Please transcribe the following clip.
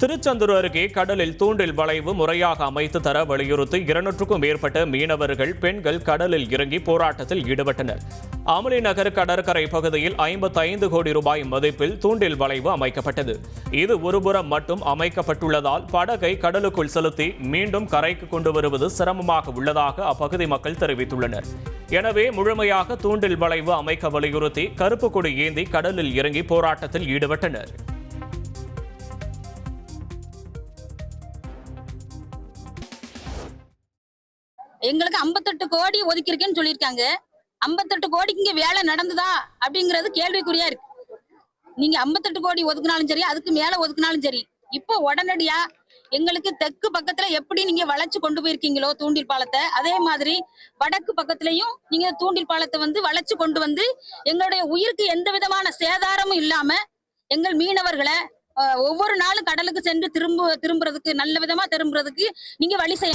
திருச்செந்தூர் அருகே கடலில் தூண்டில் வளைவு முறையாக அமைத்து தர வலியுறுத்தி இருநூற்றுக்கும் மேற்பட்ட மீனவர்கள் பெண்கள் கடலில் இறங்கி போராட்டத்தில் ஈடுபட்டனர். அமளி நகர் கடற்கரை பகுதியில் 55 கோடி ரூபாய் மதிப்பில் தூண்டில் வளைவு அமைக்கப்பட்டது. இது ஒருபுறம் மட்டும் அமைக்கப்பட்டுள்ளதால் படகை கடலுக்குள் செலுத்தி மீண்டும் கரைக்கு கொண்டு வருவது சிரமமாக உள்ளதாக அப்பகுதி மக்கள் தெரிவித்துள்ளனர். எனவே முழுமையாக தூண்டில் வளைவு அமைக்க வலியுறுத்தி கருப்பு கொடி ஏந்தி கடலில் இறங்கி போராட்டத்தில் ஈடுபட்டனர். எங்களுக்கு 58 கோடி ஒதுக்கியிருக்கேன்னு சொல்லியிருக்காங்க. 58 கோடிக்கு இங்க வேலை நடந்ததா அப்படிங்கிறது கேள்விக்குறியா இருக்கு. நீங்க 58 கோடி ஒதுக்குனாலும் சரி அதுக்கு மேல ஒதுக்குனாலும் சரி இப்போ உடனடியா எங்களுக்கு தெற்கு பக்கத்துல எப்படி நீங்க வளைச்சு கொண்டு போயிருக்கீங்களோ தூண்டில் பாலத்தை அதே மாதிரி வடக்கு பக்கத்துலயும் நீங்க தூண்டில் பாலத்தை வந்து வளைச்சு கொண்டு வந்து எங்களுடைய உயிருக்கு எந்த விதமான சேதாரமும் இல்லாம எங்கள் மீனவர்களை ஒவ்வொரு நாளும் கடலுக்கு சென்று திரும்ப திரும்புறதுக்கு நல்ல விதமா திரும்புறதுக்கு நீங்க வழி செய்ய